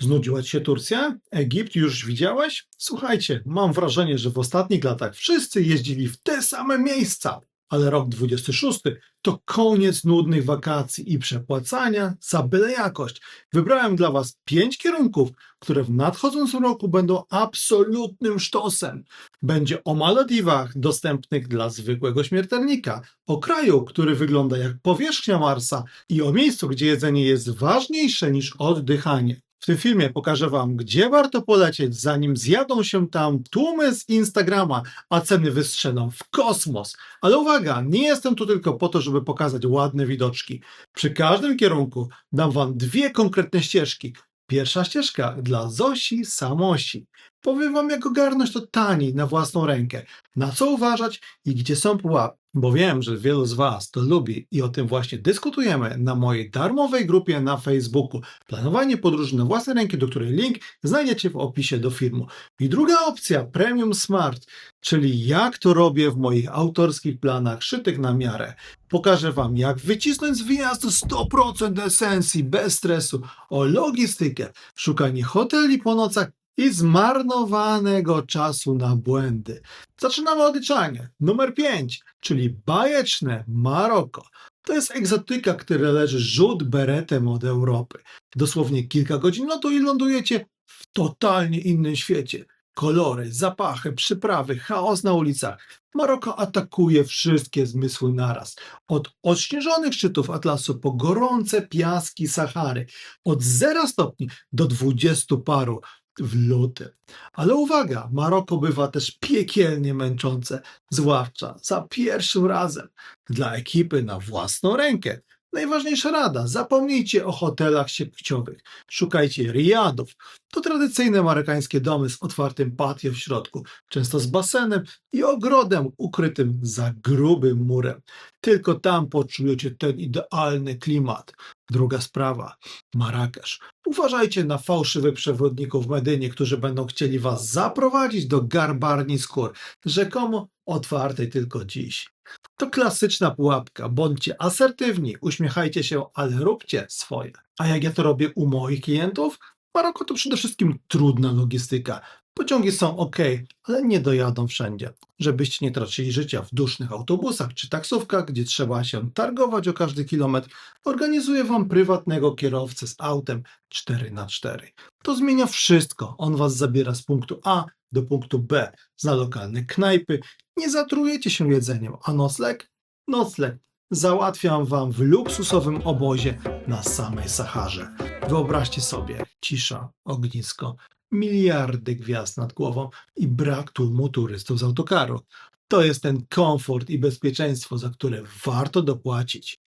Znudziła Ci się Turcja? Egipt już widziałeś? Słuchajcie, mam wrażenie, że w ostatnich latach wszyscy jeździli w te same miejsca. Ale rok 26 to koniec nudnych wakacji i przepłacania za byle jakość. Wybrałem dla Was pięć kierunków, które w nadchodzącym roku będą absolutnym sztosem. Będzie o Malediwach dostępnych dla zwykłego śmiertelnika, o kraju, który wygląda jak powierzchnia Marsa i o miejscu, gdzie jedzenie jest ważniejsze niż oddychanie. W tym filmie pokażę Wam, gdzie warto polecieć, zanim zjadą się tam tłumy z Instagrama, a ceny wystrzelą w kosmos. Ale uwaga, nie jestem tu tylko po to, żeby pokazać ładne widoczki. Przy każdym kierunku dam Wam dwie konkretne ścieżki. Pierwsza ścieżka dla Zosi Samosi. Powiem Wam, jak ogarnąć to taniej na własną rękę, na co uważać i gdzie są pułapki. Bo wiem, że wielu z Was to lubi i o tym właśnie dyskutujemy na mojej darmowej grupie na Facebooku. Planowanie podróży na własne ręki, do której link znajdziecie w opisie do filmu. I druga opcja, Premium Smart, czyli jak to robię w moich autorskich planach szytych na miarę. Pokażę Wam, jak wycisnąć z wyjazdu 100% esencji bez stresu, o logistykę, szukanie hoteli po nocach i zmarnowanego czasu na błędy. Zaczynamy odliczanie. Numer 5, czyli bajeczne Maroko. To jest egzotyka, która leży rzut beretem od Europy. Dosłownie kilka godzin lotu i lądujecie w totalnie innym świecie. Kolory, zapachy, przyprawy, chaos na ulicach. Maroko atakuje wszystkie zmysły naraz. Od odśnieżonych szczytów Atlasu po gorące piaski Sahary. Od 0 stopni do 20 paru w lutym. Ale uwaga, Maroko bywa też piekielnie męczące, zwłaszcza za pierwszym razem. Dla ekipy na własną rękę. Najważniejsza rada, zapomnijcie o hotelach siepciowych. Szukajcie riadów. To tradycyjne marokańskie domy z otwartym patio w środku, często z basenem i ogrodem ukrytym za grubym murem. Tylko tam poczujecie ten idealny klimat. Druga sprawa, Marrakesz. Uważajcie na fałszywych przewodników w Medynie, którzy będą chcieli was zaprowadzić do garbarni skór, rzekomo otwartej tylko dziś. To klasyczna pułapka. Bądźcie asertywni, uśmiechajcie się, ale róbcie swoje. A jak ja to robię u moich klientów? Maroko to przede wszystkim trudna logistyka. Pociągi są ok, ale nie dojadą wszędzie. Żebyście nie tracili życia w dusznych autobusach czy taksówkach, gdzie trzeba się targować o każdy kilometr, organizuję Wam prywatnego kierowcę z autem 4x4. To zmienia wszystko. On Was zabiera z punktu A do punktu B, zna lokalne knajpy, nie zatrujecie się jedzeniem, a nocleg? Nocleg załatwiam Wam w luksusowym obozie na samej Saharze. Wyobraźcie sobie, cisza, ognisko, miliardy gwiazd nad głową i brak tłumu turystów z autokaru. To jest ten komfort i bezpieczeństwo, za które warto dopłacić.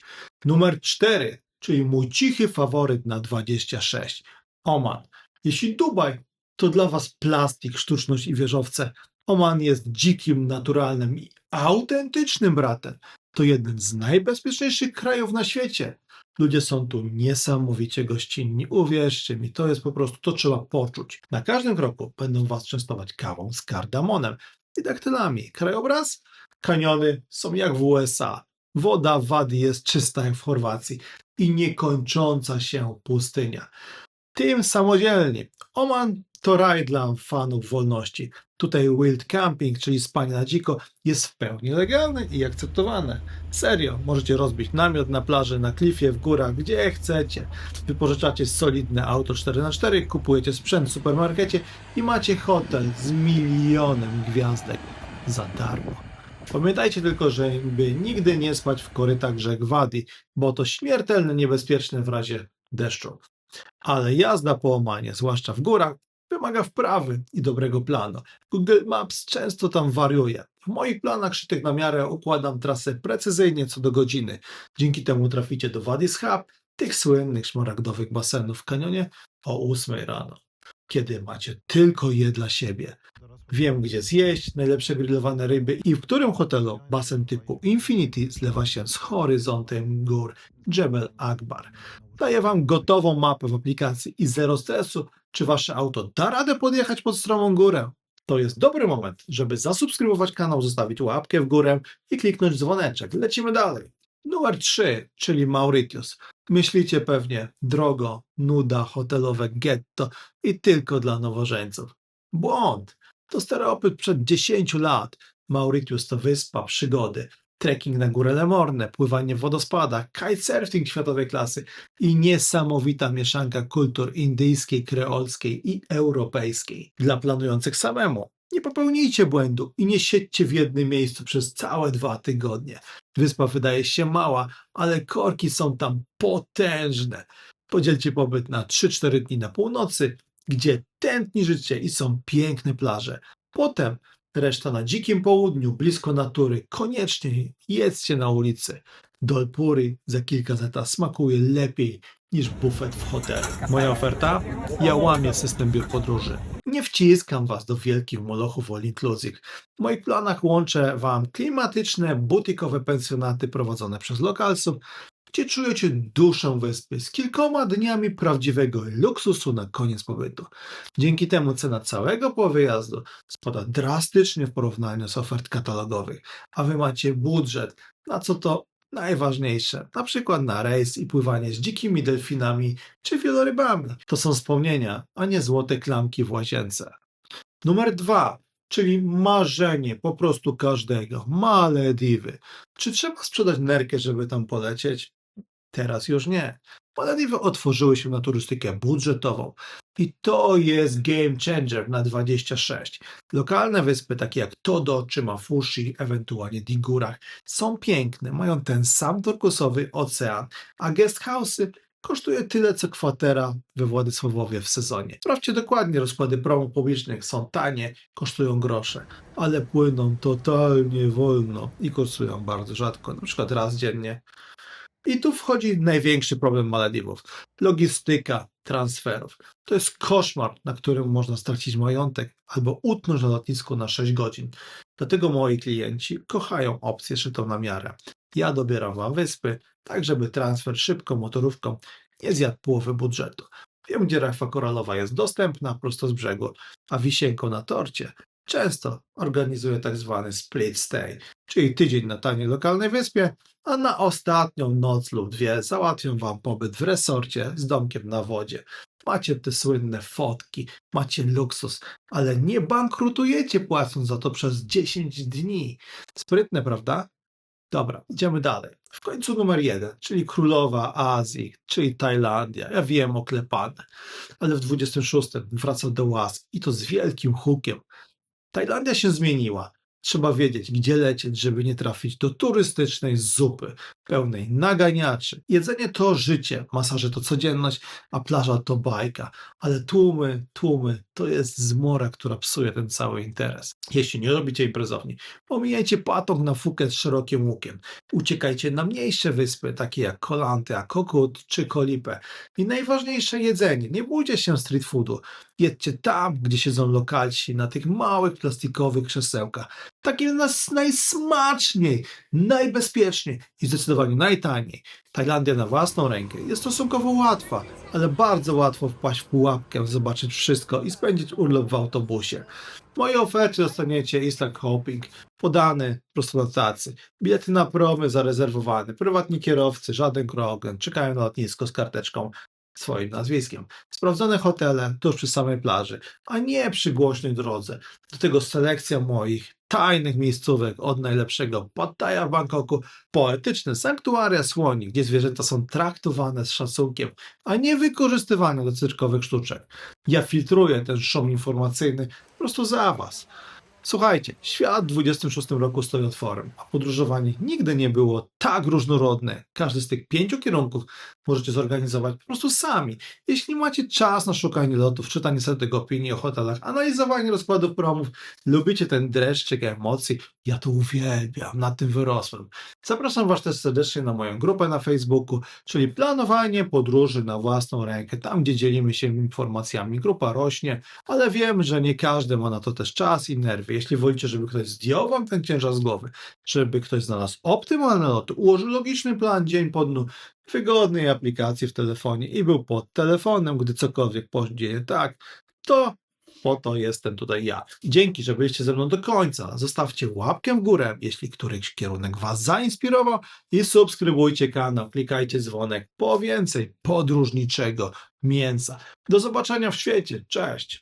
Numer 4, czyli mój cichy faworyt na 26. Oman. Jeśli Dubaj to dla Was plastik, sztuczność i wieżowce, Oman jest dzikim, naturalnym i autentycznym bratem. To jeden z najbezpieczniejszych krajów na świecie. Ludzie są tu niesamowicie gościnni. Uwierzcie mi, to jest po prostu, to trzeba poczuć. Na każdym kroku będą Was częstować kawą z kardamonem i daktylami. Krajobraz? Kaniony są jak w USA. Woda w Wadi jest czysta jak w Chorwacji i niekończąca się pustynia. Tym samodzielnie. Oman to raj dla fanów wolności. Tutaj wild camping, czyli spanie na dziko, jest w pełni legalne i akceptowane. Serio, możecie rozbić namiot na plaży, na klifie, w górach, gdzie chcecie. Wypożyczacie solidne auto 4x4, kupujecie sprzęt w supermarkecie i macie hotel z milionem gwiazdek za darmo. Pamiętajcie tylko, żeby nigdy nie spać w korytach rzek Wadi, bo to śmiertelnie niebezpieczne w razie deszczu. Ale jazda po Omanie, zwłaszcza w górach, wymaga wprawy i dobrego planu. Google Maps często tam wariuje. W moich planach szytych na miarę układam trasę precyzyjnie co do godziny. Dzięki temu traficie do Wadis Hub, tych słynnych szmaragdowych basenów w kanionie o 8 rano, kiedy macie tylko je dla siebie. Wiem, gdzie zjeść najlepsze grillowane ryby i w którym hotelu basen typu Infinity zlewa się z horyzontem gór Jebel Akbar. Daję Wam gotową mapę w aplikacji i zero stresu, czy Wasze auto da radę podjechać pod stromą górę. To jest dobry moment, żeby zasubskrybować kanał, zostawić łapkę w górę i kliknąć dzwoneczek. Lecimy dalej. Numer 3, czyli Mauritius. Myślicie pewnie, drogo, nuda, hotelowe getto i tylko dla nowożeńców. Błąd! To stereotyp przed 10 lat. Mauritius to wyspa przygody. Trekking na górę Lemorne, pływanie w wodospadach, kitesurfing światowej klasy i niesamowita mieszanka kultur indyjskiej, kreolskiej i europejskiej. Dla planujących samemu. Nie popełnijcie błędu i nie siedźcie w jednym miejscu przez całe dwa tygodnie. Wyspa wydaje się mała, ale korki są tam potężne. Podzielcie pobyt na 3-4 dni na północy, gdzie tętni życie i są piękne plaże. Potem reszta na dzikim południu, blisko natury. Koniecznie jedzcie na ulicy. Dolpuri za kilka zeta smakuje lepiej niż bufet w hotelu. Moja oferta? Ja łamię system biur podróży. Nie wciskam was do wielkich molochów all inclusive. W moich planach łączę wam klimatyczne, butikowe pensjonaty prowadzone przez lokalsów, gdzie czujecie duszę wyspy z kilkoma dniami prawdziwego luksusu na koniec pobytu. Dzięki temu cena całego po wyjazdu spada drastycznie w porównaniu z ofert katalogowych, a wy macie budżet, na co to najważniejsze, na przykład na rejs i pływanie z dzikimi delfinami czy wielorybami. To są wspomnienia, a nie złote klamki w łazience. Numer dwa, czyli marzenie po prostu każdego. Malediwy. Czy trzeba sprzedać nerkę, żeby tam polecieć? Teraz już nie. Malediwy otworzyły się na turystykę budżetową i to jest game changer na 26. Lokalne wyspy takie jak Todo czy Mafushi, ewentualnie Digurach są piękne, mają ten sam turkusowy ocean, a guest house'y kosztuje tyle co kwatera we Władysławowie w sezonie. Sprawdźcie dokładnie, rozkłady promo publicznych są tanie, kosztują grosze, ale płyną totalnie wolno i kosztują bardzo rzadko, na przykład raz dziennie. I tu wchodzi największy problem Malediwów. Logistyka transferów. To jest koszmar, na którym można stracić majątek albo utknąć na lotnisku na 6 godzin. Dlatego moi klienci kochają opcję szytą na miarę. Ja dobieram wam wyspy, tak żeby transfer szybką motorówką nie zjadł połowy budżetu. Wiem, gdzie rafa koralowa jest dostępna prosto z brzegu, a wisienką na torcie często organizuję tak zwany split stay, czyli tydzień na taniej lokalnej wyspie, a na ostatnią noc lub dwie załatwią wam pobyt w resorcie z domkiem na wodzie. Macie te słynne fotki, macie luksus, ale nie bankrutujecie płacąc za to przez 10 dni. Sprytne, prawda? Dobra, idziemy dalej. W końcu numer jeden, czyli królowa Azji, czyli Tajlandia. Ja wiem, oklepane, ale w 26 wraca do łask i to z wielkim hukiem. Tajlandia się zmieniła. Trzeba wiedzieć, gdzie lecieć, żeby nie trafić do turystycznej zupy, pełnej naganiaczy. Jedzenie to życie, masaże to codzienność, a plaża to bajka. Ale tłumy, tłumy to jest zmora, która psuje ten cały interes. Jeśli nie robicie imprezowni, pomijajcie patok na Phuket z szerokim łukiem. Uciekajcie na mniejsze wyspy, takie jak Koh Kokut czy Kolipę. I najważniejsze jedzenie. Nie bójcie się street foodu. Jedźcie tam, gdzie siedzą lokalci, na tych małych plastikowych krzesełkach. Takim nas najsmaczniej, najbezpieczniej i zdecydowanie najtaniej. Tajlandia na własną rękę jest stosunkowo łatwa, ale bardzo łatwo wpaść w pułapkę, zobaczyć wszystko i spędzić urlop w autobusie. W mojej ofercie dostaniecie instant hopping, podany prosto na tacy, bilety na promy zarezerwowane, prywatni kierowcy, żaden krogen, czekają na lotnisko z karteczką swoim nazwiskiem. Sprawdzone hotele tuż przy samej plaży, a nie przy głośnej drodze. Do tego selekcja moich tajnych miejscówek od najlepszego Pattaya w Bangkoku, poetyczne sanktuaria słoni, gdzie zwierzęta są traktowane z szacunkiem, a nie wykorzystywane do cyrkowych sztuczek. Ja filtruję ten szum informacyjny po prostu za was. Słuchajcie, świat w 26 roku stoi otworem, a podróżowanie nigdy nie było tak różnorodne. Każdy z tych pięciu kierunków możecie zorganizować po prostu sami. Jeśli macie czas na szukanie lotów, czytanie setek opinii o hotelach, analizowanie rozkładów promów, lubicie ten dreszczyk emocji, ja to uwielbiam, na tym wyrosłem. Zapraszam Was też serdecznie na moją grupę na Facebooku, czyli planowanie podróży na własną rękę, tam gdzie dzielimy się informacjami. Grupa rośnie, ale wiem, że nie każdy ma na to też czas i nerwy. Jeśli wolicie, żeby ktoś zdjął Wam ten ciężar z głowy, żeby ktoś znalazł optymalne loty, ułożył logiczny plan dzień po dniu, wygodnej aplikacji w telefonie i był pod telefonem, gdy cokolwiek poszło tak, to Po to jestem tutaj ja. Dzięki, że byliście ze mną do końca. Zostawcie łapkę w górę, jeśli któryś kierunek Was zainspirował i subskrybujcie kanał, klikajcie dzwonek po więcej podróżniczego mięsa. Do zobaczenia w świecie. Cześć!